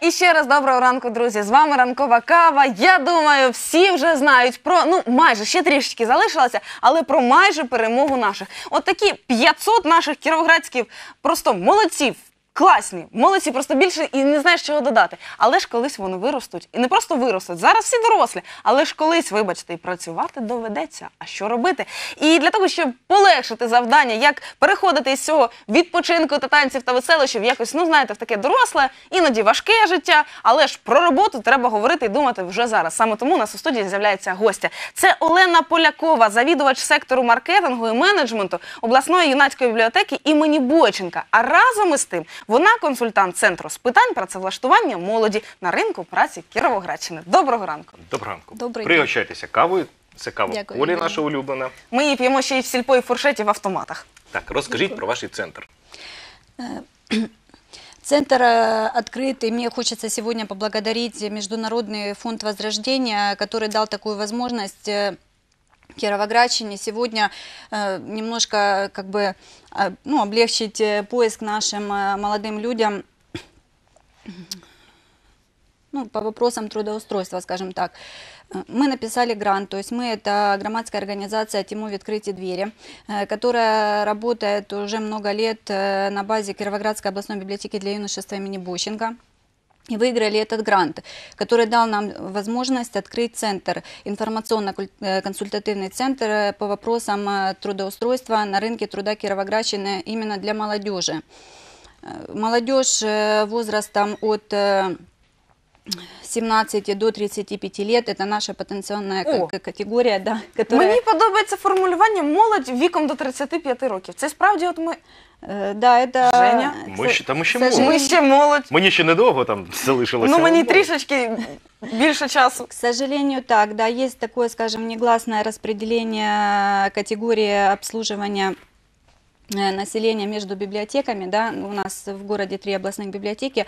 І ще раз доброго ранку, друзі. З вами ранкова кава. Я думаю, всі вже знають про ну майже ще трішечки залишилося, але про майже перемогу наших. От такі 500 наших кіровоградських просто молодців. Класні, молодці, просто більше і не знаєш чого додати. Але ж колись вони виростуть. І не просто виростуть. Зараз всі дорослі, але ж колись, вибачте, і працювати доведеться. А що робити? І для того, щоб полегшити завдання, як переходити із цього відпочинку та танців та веселощів, якось, ну знаєте, в таке доросле, іноді важке життя, але ж про роботу треба говорити і думати вже зараз. Саме тому у нас у студії з'являється гостя. Це Олена Полякова, завідувач сектору маркетингу і менеджменту обласної юнацької бібліотеки імені Бойченка. А разом із тим вона консультант центру з питань працевлаштування молоді на ринку праці Кіровоградщини. Доброго ранку. Доброго ранку. Добрий Пригощайтеся кавою. Це кава Дякую, Олі, Ірина. наша улюблена. Ми її п'ємо ще й в сільпо і фуршеті в автоматах. Так, розкажіть про ваш центр. Центр э, открыт, и мне хочется сегодня поблагодарить Международный фонд Возрождения, который дал такую возможность э, Кировоградщине сегодня э, немножко как бы э, ну, облегчить э, поиск нашим э, молодым людям ну, по вопросам трудоустройства, скажем так. Мы написали грант, то есть мы это громадская организация «Тиму открытие двери», э, которая работает уже много лет э, на базе Кировоградской областной библиотеки для юношества имени Бощенко И выиграли этот грант, который дал нам возможность открыть центр, информационно-консультативный центр э, по вопросам э, трудоустройства на рынке труда Кировоградщины именно для молодежи. Э, Молодежь э, возрастом от э, 17 до 35 лет – это наша потенциальная О. к- категория, да, которая… Мені подобається формулювання молодь віком до 35 років. Це справді, от ми, Э, Да, это… Женя? Ми ще, та ми ще к сожалению- молоді. ми ще молодь. Мені ще недовго там залишилося. Ну мені але молодь. трішечки більше часу. К сожалению, так, да, есть такое, скажем, негласное распределение категории обслуживания э, населения между библиотеками, да, у нас в городе три областных библиотеки,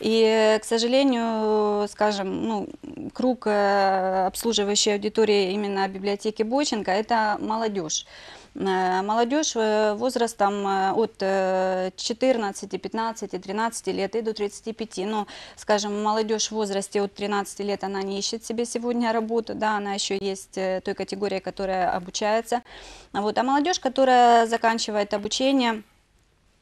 и, к сожалению, скажем, ну, круг э, обслуживающей аудитории именно библиотеки Бойченко – это молодежь. Э, Молодежь э, возрастом от э, 14, 15, 13 лет и до 35. Ну, скажем, молодежь в возрасте от 13 лет, она не ищет себе сегодня работу, да, она еще есть той категории, которая обучается. Вот. А молодежь, которая заканчивает обучение,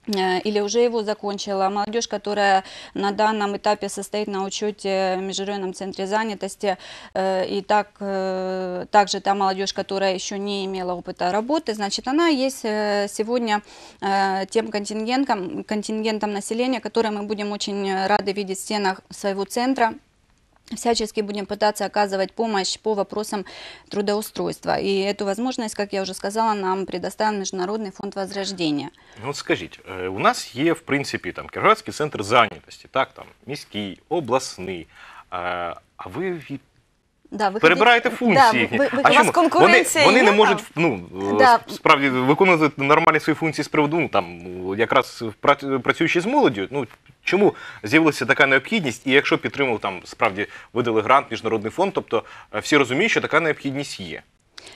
или уже его закончила. Молодежь, которая на данном этапе состоит на учете в Межрайонном центре занятости, э, и так, э, также та молодежь, которая еще не имела опыта работы, значит, она есть э, сегодня э, тем контингентом, контингентом населения, которое мы будем очень рады видеть в стенах своего центра Всячески будем пытаться оказывать помощь по вопросам трудоустройства. И эту возможность, как я уже сказала, нам предоставил Международный фонд Возрождения. Ну, от скажіть, е, у нас є, в принципі, там Кіровоградський центр зайнятості, так, там міський, обласний. Е, А ви від- Да, вы перебираєте хотите- функції Да, їхні. вы- вы- а у вас конкуренція вони, вони є не можуть там? ну, е, Да. с- справді виконувати нормальні свої функції з приводу, ну, там, якраз пра- працюючи з молоддю, ну, чому з'явилася така необхідність, і якщо підтримав там справді видали грант, міжнародний фонд, тобто е, всі розуміють, що така необхідність є.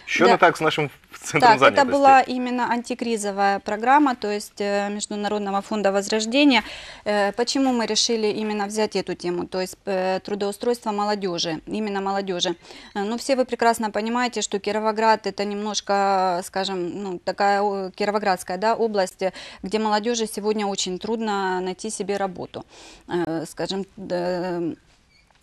Що Да. так з нашим центром Так, это зайнятості? была именно антикризовая программа, то есть э, Международного фонда Возрождения. Э, Почему мы решили именно взять эту тему, то есть э, трудоустройство молодежи, именно молодежи? Ну, все вы прекрасно понимаете, что Кировоград это немножко, скажем, ну, такая Кировоградская да, область, где молодежи сегодня очень трудно найти себе работу. Скажем,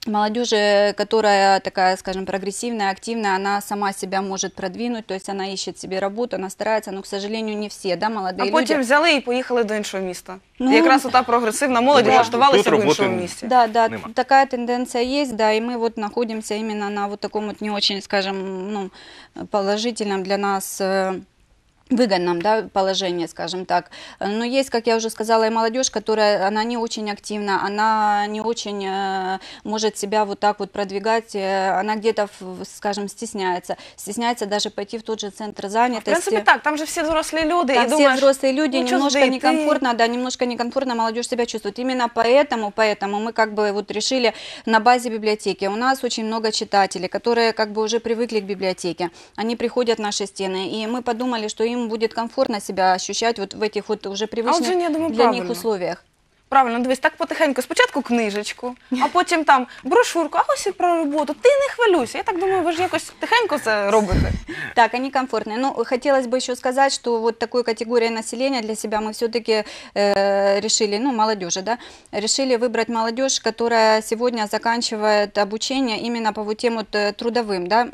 Молодежи, которая такая, скажем, прогрессивная, активная, она сама себя может продвинуть, то есть она ищет себе работу, она старается, но, к сожалению, не все, да, молодые А потім люди. взяли і поїхали до іншого міста. Ну, Якраз ота прогресивна молодь Да. влаштувалася Тут в іншому роботи місті. Да, да, Нема. такая тенденция есть, да, и мы вот находимся именно на вот таком вот не очень, скажем, ну, положительном для нас э, выгодном да, положении, скажем так. Но есть, как я уже сказала, и молодежь, которая, она не очень активна, она не очень э, может себя вот так вот продвигать, э, она где-то, в- скажем, стесняется, стесняется даже пойти в тот же центр В занятости. принципі, так, там же всі дорослі люди, Там і все думаєш, взрослые люди, ну, чё немножко ж ты, некомфортно, да, немножко некомфортно молодежь себя чувствует. Именно поэтому, поэтому мы как бы вот решили на базе библиотеки. У нас очень много читателей, которые как бы уже привыкли к библиотеке. Они приходят в наши стены, и мы подумали, что им будет комфортно себя ощущать вот в этих вот уже А от привычных Женя, я думаю, для них правильно. условиях. Правильно, дивись, так потихеньку. Спочатку книжечку, а потім там брошурку, а ось і про роботу. Ти не хвилюйся. Я так думаю, ви ж якось тихенько це робите. Так, они комфортные. Ну, хотелось бы еще сказать, что вот такой категории населения для себя мы все-таки решили, ну, молодежи, да, решили выбрать молодежь, которая сегодня заканчивает обучение именно по вот тем вот э, трудовым, да, э,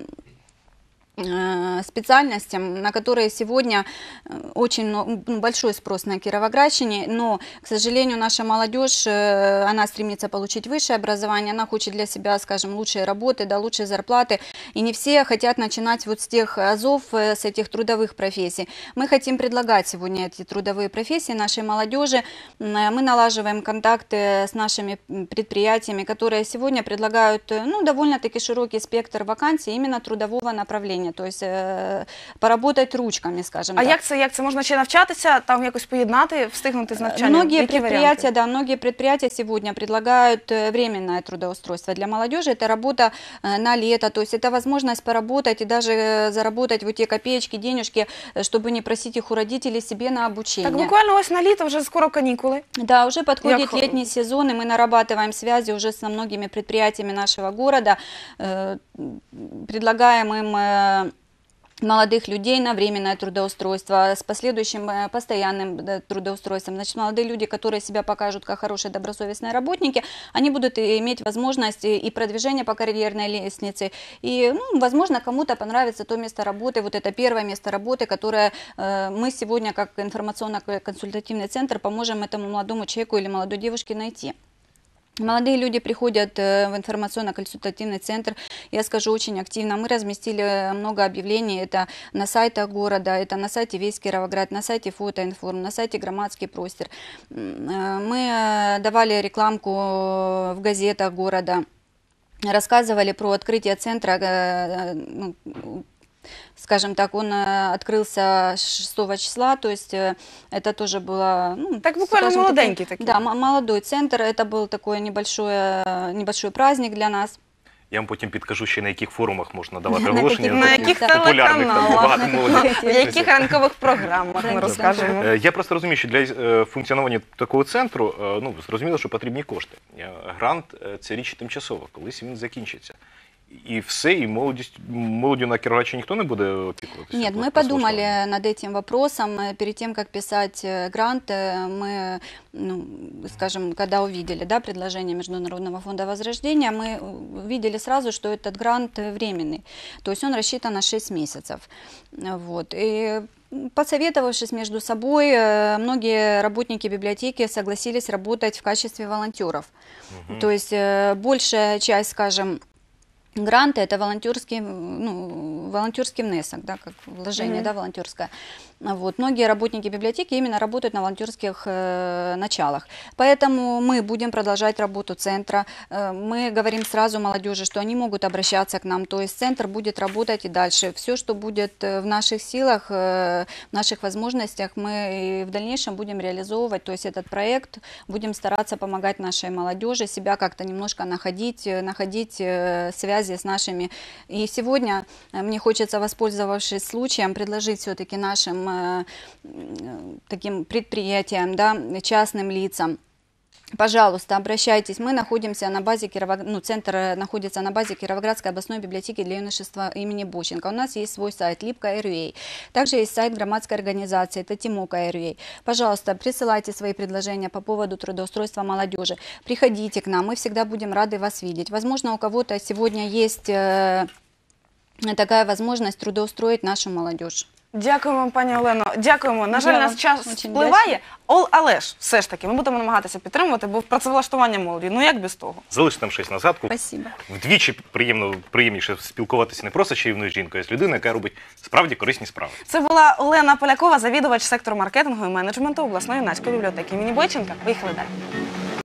специальностям, на которые сегодня э, очень ну, большой спрос на Кировоградщине, но, к сожалению, наша молодежь, э, она стремится получить высшее образование, она хочет для себя, скажем, лучшей работы, да, лучшей зарплаты, и не все хотят начинать вот с тех азов, э, с этих трудовых профессий. Мы хотим предлагать сегодня эти трудовые профессии нашей молодежи, э, мы налаживаем контакты с нашими предприятиями, которые сегодня предлагают, э, ну, довольно-таки широкий спектр вакансий именно трудового направления, то есть э, поработать ручками, скажем А так. як це, як це можна ще навчатися, там якось поєднати, встигнути з навчанням? Многие Які предприятия, варіанти? да, многие предприятия сегодня предлагают э, временное трудоустройство для молодежи. Это работа э, на лето, то есть это возможность поработать и даже э, заработать вот те копеечки, денежки, э, чтобы не просить их у родителей себе на обучение. Так буквально ось на літо вже скоро канікули. Да, уже подходит Як- летний сезон, и мы нарабатываем связи уже со многими предприятиями нашего города, э, предлагаем им э, молодых людей на временное трудоустройство с последующим э, постоянным трудоустройством. Значит, молодые люди, которые себя покажут как хорошие добросовестные работники, они будут иметь возможность и и продвижение по карьерной лестнице, и, ну, возможно, кому-то понравится то место работы, вот это первое место работы, которое э, мы сегодня, как информационно-консультативный центр, поможем этому молодому человеку или молодой девушке найти. Молодые люди приходят э, в информационно-консультативный центр, я скажу, очень активно. Мы разместили много объявлений, это на сайтах города, это на сайте Весь Кировоград, на сайте Фотоинформ, на сайте Громадский простер. Э, Мы э, давали рекламку в газетах города, рассказывали про открытие центра, ну, скажем так, он э, открылся 6 числа, то есть э, это тоже было... ну, Так буквально скажем, молоденький такой. Да, м- молодой центр, это был такой небольшой, э, небольшой праздник для нас. Я вам потім підкажу ще на яких форумах можна давати На оголошення. яких- На таких яких популярних там телеканалах, багато молоді. в яких ранкових програмах ми Так, розкажемо. Е, Я просто розумію, що для е, функціонування такого центру е, ну зрозуміло, що потрібні кошти. Е, Грант е, це річ тимчасова, колись він закінчиться. І все, і молодість молоддю на Кіровоградщині ніхто не буде опікуватися. Нет, мы подумали над этим вопросом. Э, Перед тем, как писать э, грант, э, мы, ну, скажем, когда увидели да, предложение Международного фонда возрождения, мы увидели сразу, что этот грант э, временный. То есть он рассчитан на 6 месяцев. Э, Вот. И м, Посоветовавшись между собой, э, многие работники библиотеки согласились работать в качестве волонтеров. То есть э, большая часть, скажем, Гранты это волонтерский, ну, волонтерский внесок, да, как вложение, Мгм. да, волонтерское. Вот. Многие работники библиотеки именно работают на волонтерских э, началах. Поэтому мы будем продолжать работу центра. Э, мы говорим сразу молодежи, что они могут обращаться к нам. То есть центр будет работать и дальше. Все, что будет э, в наших силах, э, в наших возможностях, мы и в дальнейшем будем реализовывать. То есть этот проект будем стараться помогать нашей молодежи, себя как-то немножко находить, э, находить э, связи с нашими. И сегодня э, мне хочется, воспользовавшись случаем, предложить все-таки нашим э, м, таким предприятиям, да, частным лицам, Пожалуйста, обращайтесь. Мы находимся на базе Кировог... ну, центр э, находится на базе Кировоградской областной библиотеки для юношества имени Боченко. У нас есть свой сайт Липка.ру. Также есть сайт громадской организации Татимока.ру. Пожалуйста, присылайте свои предложения по поводу трудоустройства молодежи. Приходите к нам, мы всегда будем рады вас видеть. Возможно, у кого-то сегодня есть э, такая возможность трудоустроить нашу молодежь. Дякуємо вам, пані Олено. Дякуємо. На жаль, Я наш час очень впливає, Ол- але ж все ж таки ми будемо намагатися підтримувати, бо працевлаштування молоді. Ну як без того? Залиште нам щось на згадку. Спасибо. Вдвічі приємно приємніше спілкуватися не просто з чарівною жінкою, а з людиною, яка робить справді корисні справи. Це була Олена Полякова, завідувач сектору маркетингу і менеджменту обласної юнацької бібліотеки імені Бойченка. Поїхали далі.